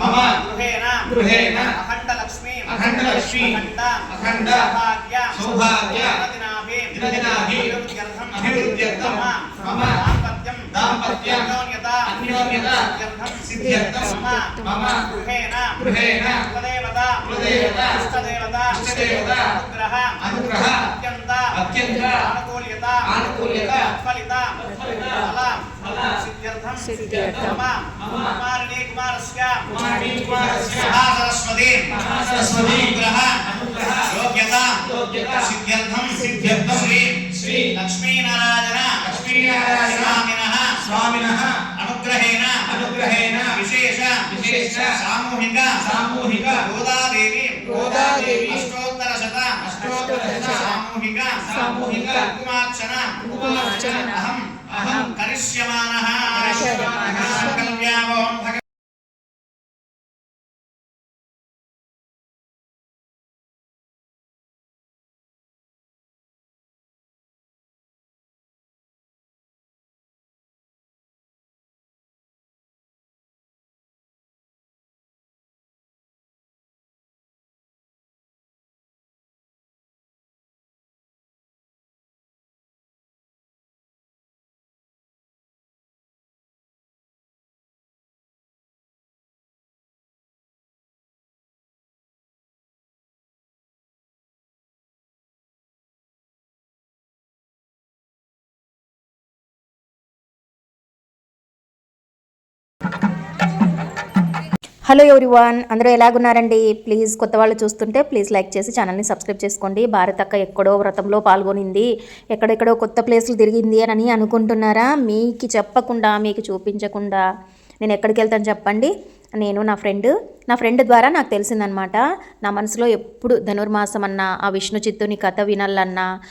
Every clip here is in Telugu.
మమ గృహేణ గృహేణ అఖండలక్ష్మీ అఖండలక్ష్మీ అఖండ అఖండ సౌభాగ్య సౌభాగ్య దినదినాభి దినదినాభి అభివృద్ధ్యర్థం అభివృద్ధ్యర్థం మమ మమ దాంపత్యం దాంపత్యం यत सिद्ध्यर्थं मम गृहेण गृहेण कुलदेवता कुलदेवता इष्टदेवता इष्टदेवता अनुग्रह अनुग्रह अत्यन्त अत्यन्त आनुकूल्यत आनुकूल्यत फलित फलित फलम् फलम् सिद्ध्यर्थं सिद्ध्यर्थं मम मम कुमारिणी कुमारस्य कुमारिणी कुमारस्य महासरस्वती महासरस्वती अनुग्रह अनुग्रह योग्यता योग्यता सिद्ध्यर्थं सिद्ध्यर्थं श्री श्री लक्ष्मीनारायण लक्ष्मीनारायण स्वामिनः स्वामिनः అనుగ్రహేణ అనుగ్రహేణ విశేష విశేష. సామూహిక సామూహిక. గోదాదేవి గోదాదేవి. అష్టోత్తర శత అష్టోత్తర శత సామూహిక సామూహిక. కుంకుమార్చన కుంకుమార్చన అహం అహం కరిష్యమానః. కరిష్యమానః. సంకల్ప్యావోం భగ హలో వన్ అందరూ ఎలాగున్నారండి? ప్లీజ్ కొత్త వాళ్ళు చూస్తుంటే ప్లీజ్ లైక్ చేసి ఛానల్ని సబ్స్క్రైబ్ చేసుకోండి. భారత్ అక్క ఎక్కడో వ్రతంలో పాల్గొనింది. ఎక్కడెక్కడో కొత్త ప్లేస్లు తిరిగింది అని అనుకుంటున్నారా? మీకు చెప్పకుండా మీకు చూపించకుండా. నేను ఎక్కడికి వెళ్తాను చెప్పండి? నేను నా ఫ్రెండ్ నా ఫ్రెండ్ ద్వారా నాకు తెలిసిందనమాట. నా మనసులో ఎప్పుడు ధనుర్మాసం అన్నా ఆ విష్ణు చిత్తుని కథ వినాలన్నా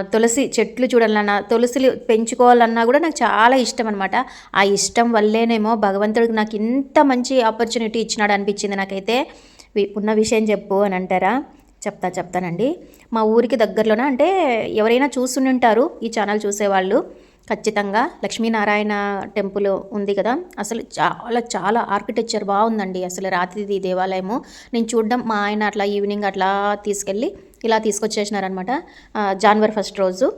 తులసి చెట్లు చూడాలన్నా తులసిలు పెంచుకోవాలన్నా కూడా నాకు చాలా ఇష్టం అనమాట ఆ ఇష్టం వల్లేనేమో భగవంతుడికి నాకు ఇంత మంచి ఆపర్చునిటీ ఇచ్చినాడు అనిపించింది నాకైతే. వి- ఉన్న విషయం చెప్పు అని అంటారా? చెప్తా చెప్తానండి. మా ఊరికి దగ్గరలోనే? అంటే ఎవరైనా చూస్తుంటారు ఈ ఛానల్ చూసేవాళ్ళు. ఖచ్చితంగా లక్ష్మీనారాయణ టెంపుల్ ఉంది కదా. అసలు చాలా చాలా ఆర్కిటెక్చర్ బాగుందండి అసలు రాత్రిది దేవాలయము. నేను చూడడం మా ఆయన అట్లా ఈవినింగ్ అట్లా తీసుకెళ్ళి ఇలా తీసుకొచ్చేసినారనమాట జనవరి ఫస్ట్ రోజు.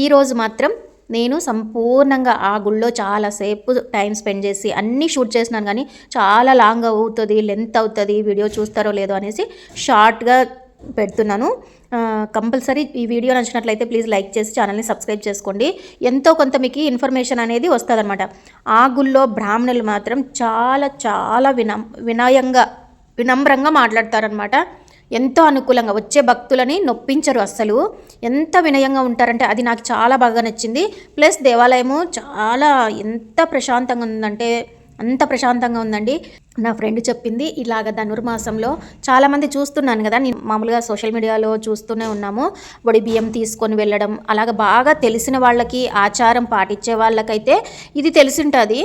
ఈ రోజు మాత్రం నేను సంపూర్ణంగా ఆ గుళ్ళో చాలాసేపు టైం స్పెండ్ చేసి అన్నీ షూట్ చేసినాను కానీ చాలా లాంగ్ అవుతుంది లెంత్ అవుతుంది వీడియో చూస్తారో లేదో అనేసి షార్ట్గా పెడుతున్నాను. కంపల్సరీ ఈ వీడియో నచ్చినట్లయితే ప్లీజ్ లైక్ చేసి ఛానల్ని సబ్స్క్రైబ్ చేసుకోండి. ఎంతో కొంత మీకు ఇన్ఫర్మేషన్ అనేది వస్తుందన్నమాట. ఆ గుళ్ళో బ్రాహ్మణులు మాత్రం చాలా చాలా వినం వినయంగా వినమ్రంగా మాట్లాడతారనమాట ఎంతో అనుకూలంగా వచ్చే భక్తులని నొప్పించరు అస్సలు. ఎంత వినయంగా ఉంటారంటే అది నాకు చాలా బాగా నచ్చింది. ప్లస్ దేవాలయము చాలా ఎంత ప్రశాంతంగా ఉందంటే అంత ప్రశాంతంగా ఉందండి. నా ఫ్రెండ్ చెప్పింది ఇలాగ ధనుర్మాసంలో చాలామంది చూస్తున్నాను కదా నేను మామూలుగా సోషల్ మీడియాలో చూస్తూనే ఉన్నాము. వడి బియ్యం తీసుకొని వెళ్ళడం అలాగ బాగా తెలిసిన వాళ్ళకి ఆచారం పాటించే వాళ్ళకైతే ఇది తెలిసింటుంది.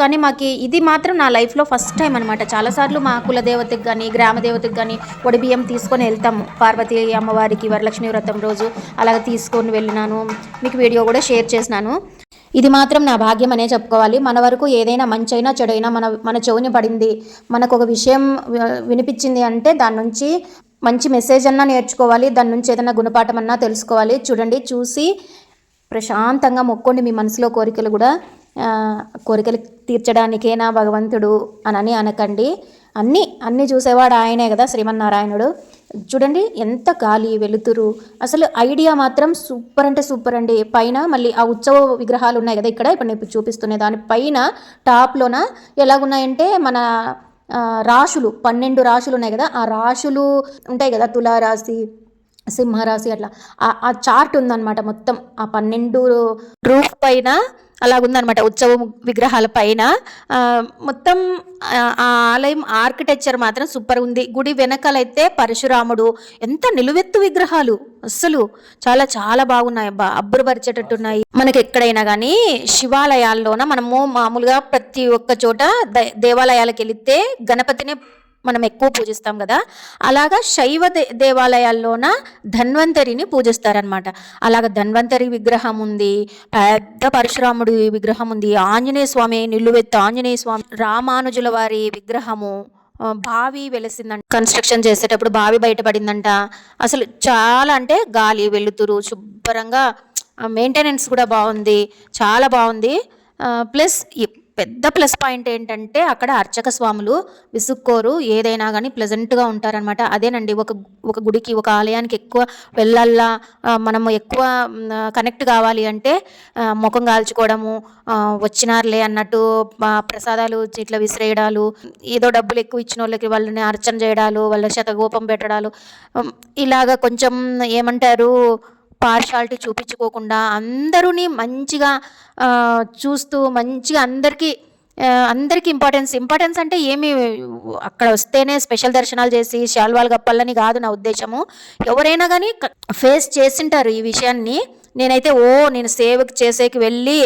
కానీ మాకు ఇది మాత్రం నా లైఫ్లో ఫస్ట్ టైం అనమాట చాలాసార్లు మా కులదేవతకి కానీ గ్రామ దేవతకి కానీ వడి బియ్యం తీసుకొని వెళ్తాము. పార్వతీ అమ్మవారికి వరలక్ష్మి వ్రతం రోజు అలాగ తీసుకొని వెళ్ళినాను. మీకు వీడియో కూడా షేర్ చేసినాను. ఇది మాత్రం నా భాగ్యం అనే చెప్పుకోవాలి. మన వరకు ఏదైనా మంచైనా చెడైనా మన మన చెవుని పడింది. మనకు ఒక విషయం వినిపించింది అంటే దాని నుంచి మంచి మెసేజ్ అన్నా నేర్చుకోవాలి. దాని నుంచి ఏదైనా గుణపాఠం అన్నా తెలుసుకోవాలి. చూడండి చూసి ప్రశాంతంగా మొక్కండి మీ మనసులో కోరికలు కూడా. కోరికలు తీర్చడానికేనా భగవంతుడు అనని అనకండి. అన్నీ అన్నీ చూసేవాడు ఆయనే కదా శ్రీమన్నారాయణుడు. చూడండి ఎంత గాలి వెలుతురు. అసలు ఐడియా మాత్రం సూపర్ అంటే సూపర్ అండి. పైన మళ్ళీ ఆ ఉత్సవ విగ్రహాలు ఉన్నాయి కదా ఇక్కడ. ఇప్పుడు నేను చూపిస్తున్న దాని పైన టాప్లోన ఎలాగున్నాయంటే మన రాశులు పన్నెండు రాశులు ఉన్నాయి కదా. ఆ రాశులు ఉంటాయి కదా తులారాశి సింహరాశి అట్లా. ఆ చార్ట్ ఉందన్నమాట మొత్తం. ఆ పన్నెండు రూఫ్ పైన అలాగుందనమాట ఉత్సవ విగ్రహాల పైన. మొత్తం ఆ ఆలయం ఆర్కిటెక్చర్ మాత్రం సూపర్ ఉంది. గుడి వెనకాలైతే పరశురాముడు. ఎంత నిలువెత్తు విగ్రహాలు. అస్సలు చాలా చాలా బాగున్నాయి. అబ్బా అబ్బురపరిచేటట్టున్నాయి. మనకి ఎక్కడైనా కానీ శివాలయాల్లోన మనము మామూలుగా ప్రతి ఒక్క చోట దే- దేవాలయాలకు వెళితే గణపతిని మనం ఎక్కువ పూజిస్తాం కదా అలాగా శైవ దే దేవాలయాల్లోన ధన్వంతరిని పూజిస్తారనమాట అలాగ ధన్వంతరి విగ్రహం ఉంది పెద్ద పరశురాముడి విగ్రహం ఉంది ఆంజనేయ స్వామి నిల్లువెత్తు ఆంజనేయ స్వామి రామానుజుల వారి విగ్రహము బావి వెలిసిందంట కన్స్ట్రక్షన్ చేసేటప్పుడు బావి బయటపడిందంట. అసలు చాలా అంటే గాలి వెలుతురు శుభ్రంగా మెయింటెనెన్స్ కూడా బాగుంది చాలా బాగుంది. ప్లస్ పెద్ద ప్లస్ పాయింట్ ఏంటంటే అక్కడ అర్చక స్వాములు విసుక్కోరు ఏదైనా కానీ ప్లెజెంట్గా ఉంటారనమాట అదేనండి ఒక ఒక గుడికి ఒక ఆలయానికి ఎక్కువ వెళ్ళల్లా మనము ఎక్కువ కనెక్ట్ కావాలి అంటే ముఖం కాల్చుకోవడము వచ్చినారులే అన్నట్టు ప్రసాదాలు ఇట్లా విసిరేయడాలు ఏదో డబ్బులు ఎక్కువ ఇచ్చిన వాళ్ళకి వాళ్ళని అర్చన చేయడాలు వాళ్ళ శతగోపం పెట్టడాలు ఇలాగ కొంచెం ఏమంటారు పార్షాలిటీ చూపించుకోకుండా అందరూని మంచిగా చూస్తూ మంచిగా అందరికీ అందరికీ ఇంపార్టెన్స్ ఇంపార్టెన్స్ అంటే ఏమి అక్కడ వస్తేనే స్పెషల్ దర్శనాలు చేసి శాల్వాలు గప్పాలని కాదు నా ఉద్దేశము. ఎవరైనా కానీ ఫేస్ చేసింటారు ఈ విషయాన్ని. నేనైతే ఓ నేను సేవ చేసేకి వెళ్ళి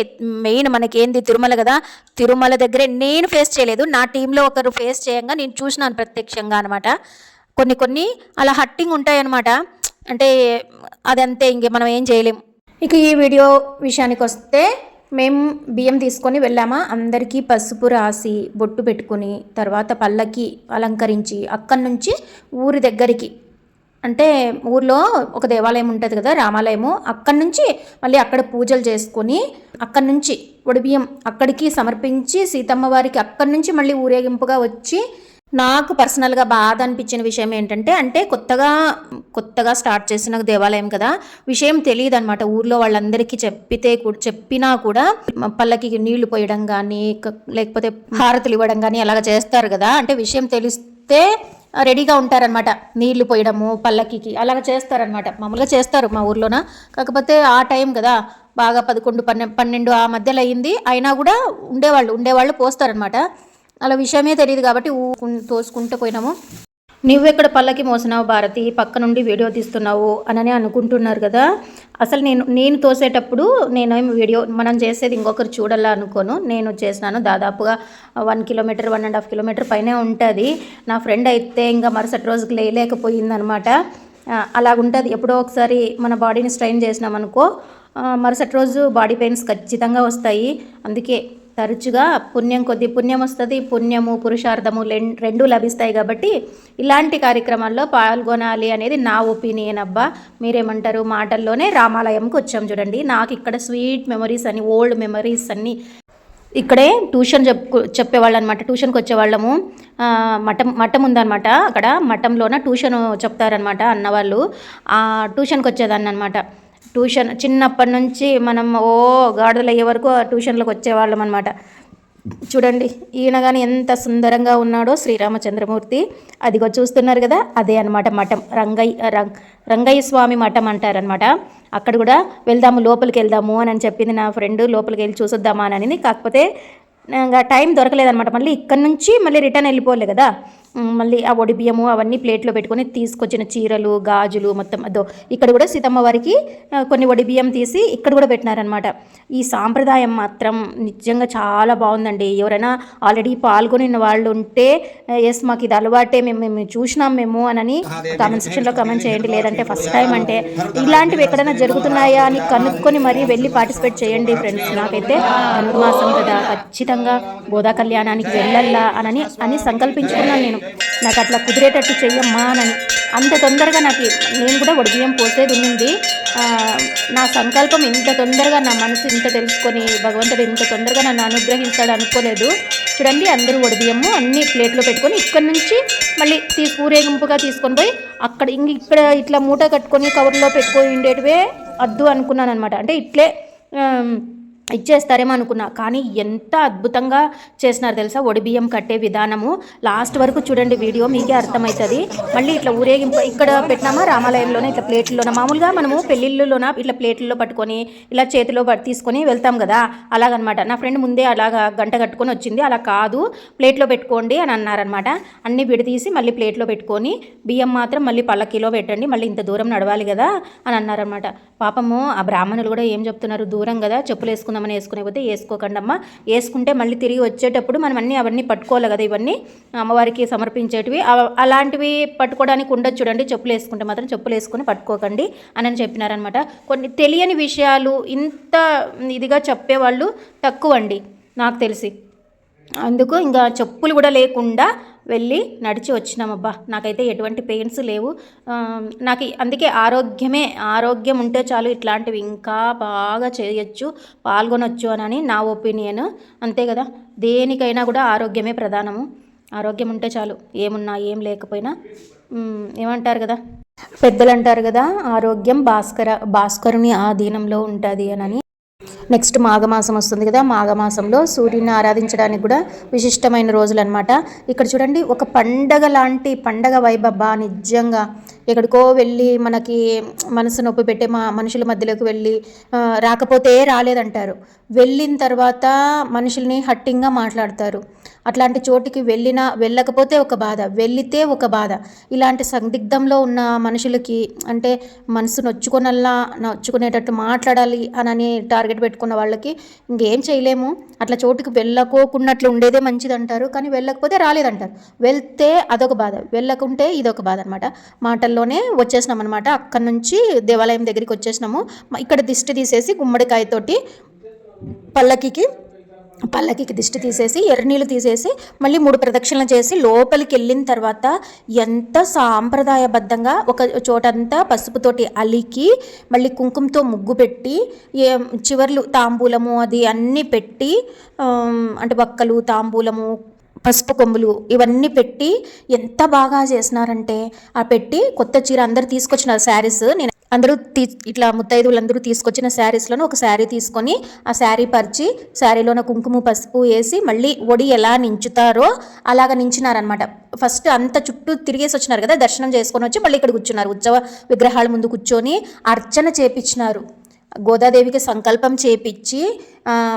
మెయిన్ మనకేంది తిరుమల కదా తిరుమల దగ్గరే నేను ఫేస్ చేయలేదు. నా టీంలో ఒకరు ఫేస్ చేయంగా నేను చూసినాను ప్రత్యక్షంగా అనమాట కొన్ని కొన్ని అలా హట్టింగ్ ఉంటాయన్నమాట. అంటే అదంతే ఇంక మనం ఏం చేయలేం. ఇక ఈ వీడియో విషయానికి వస్తే మేము బియ్యం తీసుకొని వెళ్ళామా? అందరికీ పసుపు రాసి బొట్టు పెట్టుకుని తర్వాత పళ్ళకి అలంకరించి అక్కడి నుంచి ఊరి దగ్గరికి. అంటే ఊర్లో ఒక దేవాలయం ఉంటుంది కదా రామాలయము. అక్కడి నుంచి మళ్ళీ అక్కడ పూజలు చేసుకొని అక్కడి నుంచి ఒడిబియ్యం అక్కడికి సమర్పించి సీతమ్మ వారికి అక్కడి నుంచి మళ్ళీ ఊరేగింపుగా వచ్చి నాకు పర్సనల్గా బాధ అనిపించిన విషయం ఏంటంటే అంటే కొత్తగా కొత్తగా స్టార్ట్ చేసిన దేవాలయం కదా విషయం తెలియదు అనమాట ఊర్లో వాళ్ళందరికీ చెప్పితే కూడా చెప్పినా కూడా పల్లకి నీళ్ళు పోయడం కానీ లేకపోతే హారతులు ఇవ్వడం కానీ అలాగ చేస్తారు కదా. అంటే విషయం తెలిస్తే రెడీగా ఉంటారనమాట నీళ్ళు పోయడము పల్లకికి అలాగ చేస్తారనమాట మామూలుగా చేస్తారు మా ఊర్లోన. కాకపోతే ఆ టైం కదా బాగా పదకొండు పన్నె పన్నెండు ఆ మధ్యలో అయింది. అయినా కూడా ఉండేవాళ్ళు ఉండేవాళ్ళు పోస్తారనమాట అలా విషయమే తెలియదు కాబట్టి ఊ తోసుకుంటూ పోయినాము. నువ్వెక్కడ పల్లకి మోసినావు భారతి? పక్క నుండి వీడియో తీస్తున్నావు అనని అనుకుంటున్నారు కదా. అసలు నేను నేను తోసేటప్పుడు నేనేం వీడియో మనం చేసేది ఇంకొకరు చూడాలా అనుకోను. నేను చేసినాను దాదాపుగా one kilometre one and half kilometre పైనే ఉంటుంది. నా ఫ్రెండ్ అయితే ఇంకా మరుసటి రోజుకి లేలేకపోయిందనమాట అలాగుంటుంది. ఎప్పుడో ఒకసారి మన బాడీని స్ట్రైన్ చేసినాం అనుకో మరుసటి రోజు బాడీ పెయిన్స్ ఖచ్చితంగా వస్తాయి. అందుకే తరచుగా పుణ్యం కొద్ది పుణ్యం వస్తుంది పుణ్యము పురుషార్థము రెండు లభిస్తాయి కాబట్టి ఇలాంటి కార్యక్రమాల్లో పాల్గొనాలి అనేది నా ఒపీనియన్ అబ్బా. మీరేమంటారు? మాటల్లోనే రామాలయంకి వచ్చాం చూడండి. నాకు ఇక్కడ స్వీట్ మెమరీస్ అని ఓల్డ్ మెమరీస్ అన్నీ ఇక్కడే ట్యూషన్ చెప్పు చెప్పేవాళ్ళు అనమాట ట్యూషన్కి వచ్చేవాళ్ళము. మఠం మఠం ఉందన్నమాట అక్కడ మఠంలోన ట్యూషన్ చెప్తారనమాట అన్నవాళ్ళు. ఆ ట్యూషన్కి వచ్చేదాన్ని అనమాట ట్యూషన్ చిన్నప్పటి నుంచి మనం ఓ గాడుదలు అయ్యే వరకు ఆ ట్యూషన్లకు వచ్చేవాళ్ళం అనమాట చూడండి ఈయన కానీ ఎంత సుందరంగా ఉన్నాడో శ్రీరామచంద్రమూర్తి. అదిగో చూస్తున్నారు కదా అదే అనమాట మఠం. రంగయ్య రంగ్ రంగయ్య స్వామి మఠం అంటారనమాట అక్కడ కూడా వెళ్దాము లోపలికి వెళ్దాము అని అని చెప్పింది నా ఫ్రెండ్ లోపలికి వెళ్ళి చూసొద్దామా అని అనింది. కాకపోతే టైం దొరకలేదనమాట మళ్ళీ ఇక్కడ నుంచి మళ్ళీ రిటర్న్ వెళ్ళిపోలే కదా. మళ్ళీ ఆ ఒడి బియ్యము అవన్నీ ప్లేట్లో పెట్టుకొని తీసుకొచ్చిన చీరలు గాజులు మొత్తం అదో ఇక్కడ కూడా సీతమ్మ వారికి కొన్ని ఒడి బియ్యం తీసి ఇక్కడ కూడా పెట్టినారనమాట ఈ సాంప్రదాయం మాత్రం నిజంగా చాలా బాగుందండి. ఎవరైనా ఆల్రెడీ పాల్గొనిన వాళ్ళు ఉంటే ఎస్ మాకు ఇది అలవాటే మేము మేము చూసినాం మేము అనని కామెంట్ సెక్షన్లో కామెంట్ చేయండి. లేదంటే ఫస్ట్ టైం అంటే ఇలాంటివి ఎక్కడైనా జరుగుతున్నాయా అని కనుక్కొని మరీ వెళ్ళి పార్టిసిపేట్ చేయండి ఫ్రెండ్స్ నాకైతే ధనుర్మాసం కదా ఖచ్చితంగా గోదా కళ్యాణానికి వెళ్ళల్లా అనని అని సంకల్పించుకున్నాను నేను. నాకు అట్లా కుదిరేటట్టు చెయ్యమ్మా అని అంత తొందరగా నాకు నేను కూడా ఒడిబియ్యం పోసేది ఉన్నింది నా సంకల్పం ఇంత తొందరగా నా మనసు ఇంత తెలుసుకొని భగవంతుడు ఇంత తొందరగా నన్ను అనుగ్రహిస్తాడు అనుకోలేదు. చూడండి అందరూ ఒడిబియ్యము అన్ని ప్లేట్లో పెట్టుకొని ఇక్కడ నుంచి మళ్ళీ తీసి ఊరేగింపుగా తీసుకొని పోయి అక్కడ ఇంక ఇక్కడ ఇట్లా మూట కట్టుకొని కవర్లో పెట్టుకొని ఉండేటివే వద్దు అనుకున్నాను అనమాట అంటే ఇట్లే ఇచ్చేస్తారేమో అనుకున్నా. కానీ ఎంత అద్భుతంగా చేసినారు తెలుసా? ఒడి బియ్యం కట్టే విధానము. లాస్ట్ వరకు చూడండి వీడియో మీకే అర్థమవుతుంది మళ్ళీ ఇట్లా ఊరేగింపు ఇక్కడ పెట్టినామా? రామాలయంలోనే ఇట్లా ప్లేట్లలోన? మామూలుగా మనము పెళ్ళిళ్ళలోన? ఇట్లా ప్లేట్లలో పట్టుకొని ఇలా చేతిలో పట్- తీసుకొని వెళ్తాం కదా? అలాగనమాట. నా ఫ్రెండ్ ముందే అలాగా గంట కట్టుకొని వచ్చింది. అలా కాదు. ప్లేట్లో పెట్టుకోండి అని అన్నారనమాట. అన్ని విడదీసి మళ్ళీ ప్లేట్లో పెట్టుకొని బియ్యం మాత్రం మళ్ళీ పల్లకిలో పెట్టండి. మళ్ళీ ఇంత దూరం నడవాలి కదా? అని అన్నారనమాట. పాపము ఆ బ్రాహ్మణులు కూడా ఏం చెప్తున్నారు? దూరం కదా? చెప్పులు వేసుకుందామని వేసుకునేపోతే వేసుకోకండి అమ్మ వేసుకుంటే మళ్ళీ తిరిగి వచ్చేటప్పుడు మనం అన్నీ అవన్నీ పట్టుకోవాలి కదా ఇవన్నీ. అమ్మవారికి సమర్పించేటివి. అలాంటివి పట్టుకోవడానికి ఉండదు చూడండి. చెప్పులు వేసుకుంటే మాత్రం చెప్పులు వేసుకొని పట్టుకోకండి అని చెప్పినారనమాట కొన్ని తెలియని విషయాలు ఇంత ఇదిగా చెప్పేవాళ్ళు తక్కువ అండి నాకు తెలిసి. అందుకు ఇంకా చెప్పులు కూడా లేకుండా వెళ్ళి నడిచి వచ్చినామబ్బా. నాకైతే ఎటువంటి పెయిన్స్ లేవు. నాకు అందుకే ఆరోగ్యమే ఆరోగ్యం ఉంటే చాలు ఇట్లాంటివి ఇంకా బాగా చేయొచ్చు పాల్గొనొచ్చు అని నా ఒపీనియన్. అంతే కదా దేనికైనా కూడా ఆరోగ్యమే ప్రధానము. ఆరోగ్యం ఉంటే చాలు ఏమున్నా ఏం లేకపోయినా. ఏమంటారు కదా పెద్దలు అంటారు కదా ఆరోగ్యం భాస్కర భాస్కరుని ఆధీనంలో ఉంటుంది అని నెక్స్ట్ మాఘమాసం వస్తుంది కదా మాఘమాసంలో సూర్యుని ఆరాధించడానికి కూడా విశిష్టమైన రోజులు అనమాట ఇక్కడ చూడండి ఒక పండగ లాంటి పండగ వైబబ్బా నిజంగా ఎక్కడికో వెళ్ళి మనకి మనసు నొప్పి పెట్టే మా మనుషుల మధ్యలోకి వెళ్ళి రాకపోతే రాలేదంటారు. వెళ్ళిన తర్వాత మనుషుల్ని హట్టింగ్గా మాట్లాడతారు. అట్లాంటి చోటికి వెళ్ళినా వెళ్ళకపోతే ఒక బాధ వెళ్ళితే ఒక బాధ. ఇలాంటి సందిగ్ధంలో ఉన్న మనుషులకి అంటే మనసు నొచ్చుకొనల్లా నొచ్చుకునేటట్టు మాట్లాడాలి అని టార్గెట్ పెట్టుకున్న వాళ్ళకి ఇంకేం చేయలేము. అట్లా చోటుకి వెళ్ళకోకున్నట్లు ఉండేదే మంచిది అంటారు కానీ వెళ్ళకపోతే రాలేదంటారు. వెళ్తే అదొక బాధ వెళ్ళకుంటే ఇదొక బాధ అనమాట మాటల్లోనే వచ్చేసినాం అనమాట అక్కడి నుంచి దేవాలయం దగ్గరికి వచ్చేసినాము. ఇక్కడ దిష్టి తీసేసి గుమ్మడికాయతోటి పల్లకికి పల్లకికి దిష్టి తీసేసి ఎర్రనీళ్ళు తీసేసి మళ్ళీ మూడు ప్రదక్షిణలు చేసి లోపలికి వెళ్ళిన తర్వాత ఎంత సాంప్రదాయబద్ధంగా ఒక చోటంతా పసుపుతోటి అలికి మళ్ళీ కుంకుమతో ముగ్గు పెట్టి ఏ చివర్లు తాంబూలము అది అన్నీ పెట్టి అంటే బక్కలు తాంబూలము పసుపు కొమ్ములు ఇవన్నీ పెట్టి ఎంత బాగా చేసినారంటే ఆ పెట్టి కొత్త చీర అందరు తీసుకొచ్చినారు శారీస్. నేను అందరూ తీ ఇట్లా ముత్తైదువులందరూ తీసుకొచ్చిన శారీస్లోనే ఒక శారీ తీసుకొని ఆ శారీ పరిచి శారీలోన కుంకుమ పసుపు వేసి మళ్ళీ ఒడి ఎలా నించుతారో అలాగ నించినారనమాట ఫస్ట్ అంత చుట్టూ తిరిగేసి వచ్చినారు కదా దర్శనం చేసుకొని వచ్చి మళ్ళీ ఇక్కడ కూర్చున్నారు. ఉత్సవ విగ్రహాల ముందు కూర్చొని అర్చన చేపించినారు గోదాదేవికి సంకల్పం చేపించి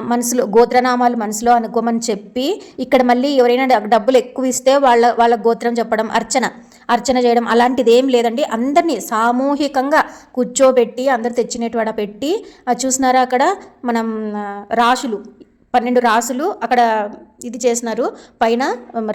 మనసులో గోత్రనామాలు మనసులో అనుకోమని చెప్పి ఇక్కడ మళ్ళీ ఎవరైనా డబ్బులు ఎక్కువ ఇస్తే వాళ్ళ వాళ్ళ గోత్రం చెప్పడం అర్చన అర్చన చేయడం అలాంటిది ఏం లేదండి. అందరినీ సామూహికంగా కూర్చోబెట్టి అందరు తెచ్చినట్టు పెట్టి ఆ, చూసినారా అక్కడ మనం రాశులు పన్నెండు రాసులు అక్కడ ఇది చేసినారు. పైన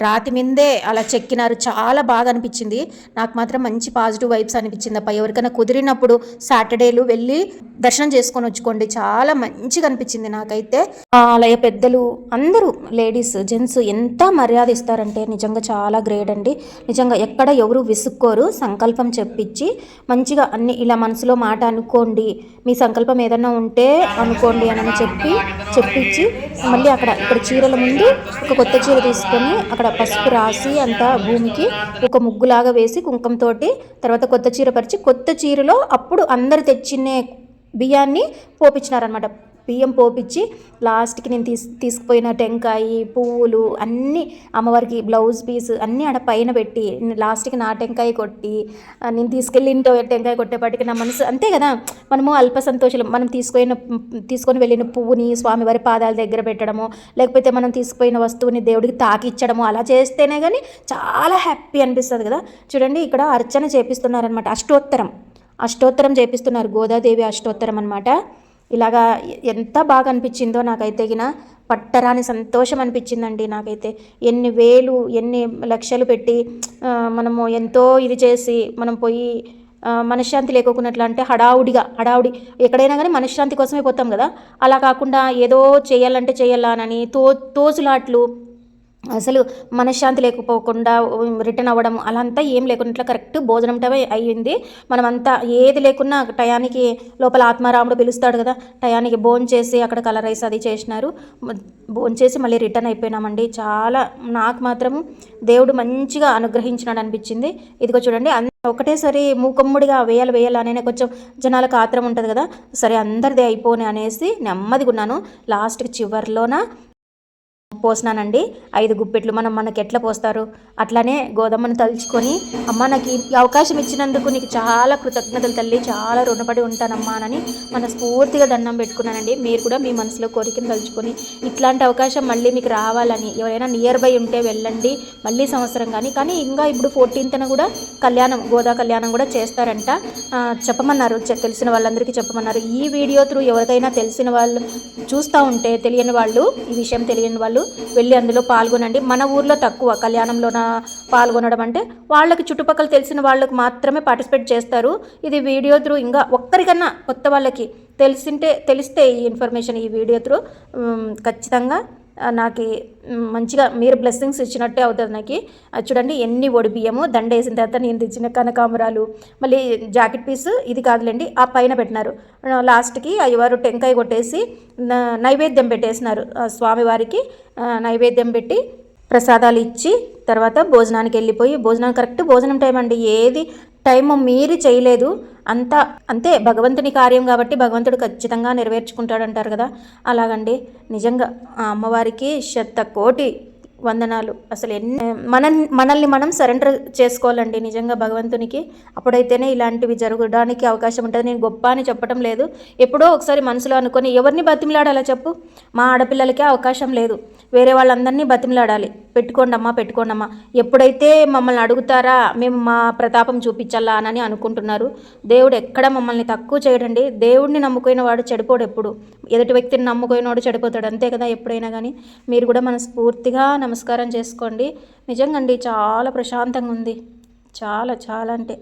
రాతి మీదే అలా చెక్కినారు. చాలా బాగా అనిపించింది. నాకు మాత్రం మంచి పాజిటివ్ వైబ్స్ అనిపించింది. అప్ప ఎవరికైనా కుదిరినప్పుడు సాటర్డేలు వెళ్ళి దర్శనం చేసుకొని వచ్చుకోండి. చాలా మంచిగా అనిపించింది నాకైతే. ఆలయ పెద్దలు అందరూ లేడీస్ జెంట్స్ ఎంత మర్యాద ఇస్తారంటే నిజంగా చాలా గ్రేట్ అండి. నిజంగా ఎక్కడ ఎవరు విసుక్కోరు. సంకల్పం చెప్పించి మంచిగా అన్ని ఇలా మనసులో మాట అనుకోండి. మీ సంకల్పం ఏదన్నా ఉంటే అనుకోండి అని చెప్పి చెప్పించి మళ్ళీ అక్కడ ఇక్కడ చీరల ముందు ఒక కొత్త చీర తీసుకొని అక్కడ పసుపు రాసి అంతా భూమికి ఒక ముగ్గులాగా వేసి కుంకుమతోటి తర్వాత కొత్త చీర పరిచి కొత్త చీరలో అప్పుడు అందరు తెచ్చినే బియ్యాన్ని పోపించినారనమాట బియ్యం పోపించి లాస్ట్కి నేను తీసు తీసుకుపోయిన టెంకాయ పువ్వులు అన్నీ అమ్మవారికి బ్లౌజ్ పీస్ అన్నీ ఆడ పైన పెట్టి లాస్ట్కి నా టెంకాయ కొట్టి నేను తీసుకెళ్ళి ఇంట్లో టెంకాయ కొట్టేపాటికి నా మనసు అంతే కదా. మనము అల్ప సంతోషం మనం తీసుకుపోయిన తీసుకొని వెళ్ళిన పువ్వుని స్వామివారి పాదాల దగ్గర పెట్టడము లేకపోతే మనం తీసుకుపోయిన వస్తువుని దేవుడికి తాకిచ్చడము అలా చేస్తేనే కానీ చాలా హ్యాపీ అనిపిస్తుంది కదా. చూడండి ఇక్కడ అర్చన చేపిస్తున్నారనమాట అష్టోత్తరం. అష్టోత్తరం చేపిస్తున్నారు. గోదాదేవి అష్టోత్తరం అనమాట ఇలాగా ఎంత బాగా అనిపించిందో నాకైతే గిన పట్టరాని సంతోషం అనిపించిందండి నాకైతే. ఎన్ని వేలు ఎన్ని లక్షలు పెట్టి మనము ఎంతో ఇది చేసి మనం పోయి మనశ్శాంతి లేకోకున్నట్లు అంటే హడావుడిగా హడావుడి ఎక్కడైనా కానీ మనశ్శాంతి కోసమే పోతాం కదా. అలా కాకుండా ఏదో చేయాలంటే చేయాలనని తో తోసులాట్లు అసలు మనశ్శాంతి లేకపోకుండా రిటర్న్ అవ్వడం అలా అంతా ఏం లేకుండా ఇట్లా కరెక్ట్ భోజనం టైం అయ్యింది. మనమంతా ఏది లేకున్నా టయానికి లోపల ఆత్మారాముడు పిలుస్తాడు కదా టయానికి భోజనం చేసి అక్కడ కలర్ రైస్ అది చేసినారు. భోజనం చేసి మళ్ళీ రిటర్న్ అయిపోయినామండి. చాలా నాకు మాత్రము దేవుడు మంచిగా అనుగ్రహించినాడు అనిపించింది. ఇదిగో చూడండి ఒకటేసారి మూకమ్ముడిగా వేయాలి వేయాలి అనే కొంచెం జనాలకు ఆత్రం ఉంటుంది కదా సరే అందరిది అయిపోని అనేసి నెమ్మదిగా ఉన్నాను లాస్ట్కి చివరిలోన పోసినానండి. ఐదు గుప్పెట్లు మనం మనకి ఎట్లా పోస్తారు? అట్లానే గోధుమను తలుచుకొని అమ్మ నాకు ఈ అవకాశం ఇచ్చినందుకు నీకు చాలా కృతజ్ఞతలు తల్లి చాలా రుణపడి ఉంటానమ్మా అని మన స్ఫూర్తిగా దండం పెట్టుకున్నానండి. మీరు కూడా మీ మనసులో కోరికను తలుచుకొని ఇట్లాంటి అవకాశం మళ్ళీ మీకు రావాలని ఎవరైనా నియర్ బై ఉంటే వెళ్ళండి మళ్ళీ సంవత్సరం కానీ కానీ ఇంకా ఇప్పుడు ఫోర్టీన్త్న కూడా కళ్యాణం గోదా కళ్యాణం కూడా చేస్తారంట. చెప్పమన్నారు. తెలిసిన వాళ్ళందరికీ చెప్పమన్నారు. ఈ వీడియో త్రూ ఎవరికైనా తెలిసిన వాళ్ళు చూస్తూ ఉంటే తెలియని వాళ్ళు ఈ విషయం తెలియని వాళ్ళు వెళ్ళి అందులో పాల్గొనండి. మన ఊర్లో తక్కువ కళ్యాణంలోన పాల్గొనడం అంటే వాళ్ళకి చుట్టుపక్కల తెలిసిన వాళ్ళకి మాత్రమే పార్టిసిపేట్ చేస్తారు. ఇది వీడియో త్రూ ఇంకా ఒక్కరికన్నా కొత్త వాళ్ళకి తెలిసింటే తెలిస్తే ఈ ఇన్ఫర్మేషన్ ఈ వీడియో త్రూ. ఖచ్చితంగా నాకు మంచిగా మీరు బ్లెస్సింగ్స్ ఇచ్చినట్టే అవుతుంది నాకు. అది చూడండి ఎన్ని ఒడిబియ్యము దండ వేసిన తర్వాత నేను తెచ్చిన కనకాంబరాలు మళ్ళీ జాకెట్ పీస్ ఇది కాదులేండి ఆ పైన పెట్టినారు. లాస్ట్కి అయ్యవారు టెంకాయ కొట్టేసి నైవేద్యం పెట్టేసినారు ఆ, స్వామివారికి. నైవేద్యం పెట్టి ప్రసాదాలు ఇచ్చి తర్వాత భోజనానికి వెళ్ళిపోయి భోజనం కరెక్ట్ భోజనం టైం అండి ఏది టైం మీరి చేయలేదు. అంతా అంతే భగవంతుని కార్యం కాబట్టి భగవంతుడు ఖచ్చితంగా నెరవేర్చుకుంటాడంటారు కదా. అలాగండి. నిజంగా ఆ అమ్మవారికి శత కోటి వందనాలు. అసలు ఎన్ని మన మనల్ని మనం సరెండర్ చేసుకోవాలండి నిజంగా భగవంతునికి. అప్పుడైతేనే ఇలాంటివి జరగడానికి అవకాశం ఉంటుంది. నేను గొప్ప అని చెప్పడం లేదు. ఎప్పుడో ఒకసారి మనసులో అనుకొని ఎవరిని బతిమిలాడాలా చెప్పు? మా ఆడపిల్లలకే అవకాశం లేదు. వేరే వాళ్ళందరినీ బతిమిలాడాలి. పెట్టుకోండమ్మా పెట్టుకోండమ్మా ఎప్పుడైతే మమ్మల్ని అడుగుతారా మేము మా ప్రతాపం చూపించాలా అని అనుకుంటున్నారు. దేవుడు ఎక్కడ మమ్మల్ని తక్కువ చేయడండి. దేవుడిని నమ్ముకున్న వాడు చెడిపోడు ఎప్పుడు. ఎదుటి వ్యక్తిని నమ్ముకున్న వాడు చెడిపోతాడు. అంతే కదా ఎప్పుడైనా కానీ మీరు కూడా మనస్ఫూర్తిగా నమస్కారం చేసుకోండి. నిజంగా అండి చాలా ప్రశాంతంగా ఉంది చాలా చాలా అంటే.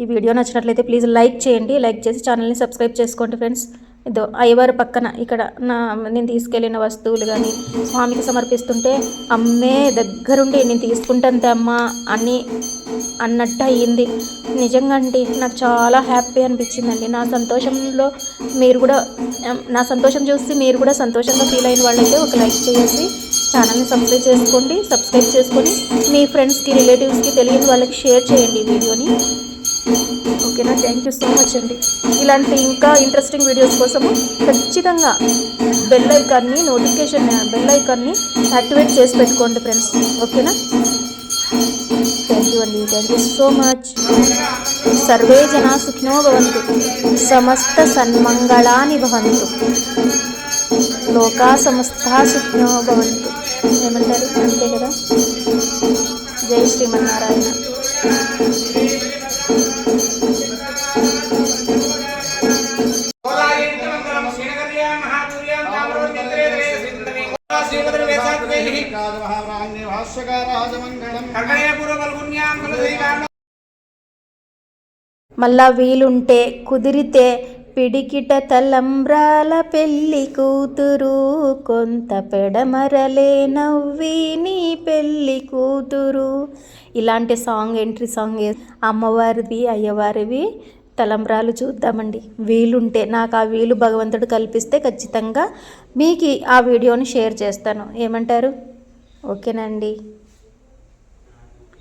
ఈ వీడియో నచ్చినట్లయితే ప్లీజ్ లైక్ చేయండి. లైక్ చేసి ఛానల్ని సబ్స్క్రైబ్ చేసుకోండి ఫ్రెండ్స్. ఇదో అయ్యవారి పక్కన ఇక్కడ నా నేను తీసుకెళ్ళిన వస్తువులు కానీ స్వామికి సమర్పిస్తుంటే అమ్మే దగ్గరుండి నేను తీసుకుంటాను అమ్మా అని అన్నట్టు అయ్యింది నిజంగా అండి నాకు చాలా హ్యాపీ అనిపించిందండి. నా సంతోషంలో మీరు కూడా నా సంతోషం చూసి మీరు కూడా సంతోషంగా ఫీల్ అయిన వాళ్ళైతే ఒక లైక్ చేసి ఛానల్ని సబ్స్క్రైబ్ చేసుకోండి సబ్స్క్రైబ్ చేసుకొని మీ ఫ్రెండ్స్కి రిలేటివ్స్కి తెలియని వాళ్ళకి షేర్ చేయండి వీడియోని. ఓకేనా? థ్యాంక్ యూ సో మచ్ అండి. ఇలాంటి ఇంకా ఇంట్రెస్టింగ్ వీడియోస్ కోసము ఖచ్చితంగా బెల్ ఐకాన్ని నోటిఫికేషన్ బెల్ ఐకాన్ని యాక్టివేట్ చేసి పెట్టుకోండి ఫ్రెండ్స్. ఓకేనా? థ్యాంక్ యూ అండి. Thank you so much. Survey జనా సుఖినో భవంతు. సమస్త సన్మంగళాని భవంతు. లోకా సమస్త సుఖినో భవంతు. ఏమంటారు? అంతే కదా? జై శ్రీమన్నారాయణ. మళ్ళా వీలుంటే కుదిరితే పిడికిట తలంబ్రాల పెళ్ళి కూతురు కొంత పెడమరలే నవ్వి నీ పెళ్ళి కూతురు. ఇలాంటి సాంగ్ ఎంట్రీ సాంగ్ ఏ- అమ్మవారివి అయ్యవారివి తలంబ్రాలు చూద్దామండి. వీలుంటే నాకు ఆ వీలు భగవంతుడు కల్పిస్తే ఖచ్చితంగా మీకు ఆ వీడియోని షేర్ చేస్తాను. ఏమంటారు? ఓకేనండి.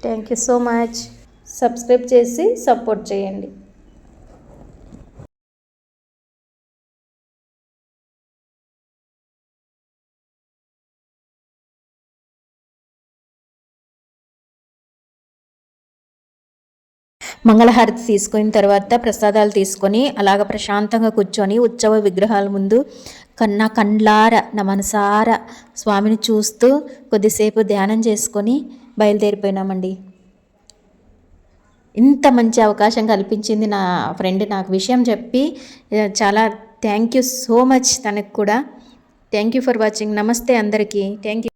Thank you so much. Subscribe చేసి సపోర్ట్ చేయండి. మంగళహారతి తీసుకున్న తర్వాత ప్రసాదాలు తీసుకొని అలాగ ప్రశాంతంగా కూర్చొని ఉత్సవ విగ్రహాల ముందు కన్నా కండ్లార నా మనసార స్వామిని చూస్తూ కొద్దిసేపు ధ్యానం చేసుకొని బయలుదేరిపోయినామండి. ఇంత మంచి అవకాశం కల్పించింది నా ఫ్రెండ్ నాకు విషయం చెప్పి చాలా థ్యాంక్ యూ సో మచ్ తనకు కూడా. Thank you for watching. నమస్తే అందరికీ. Thank you.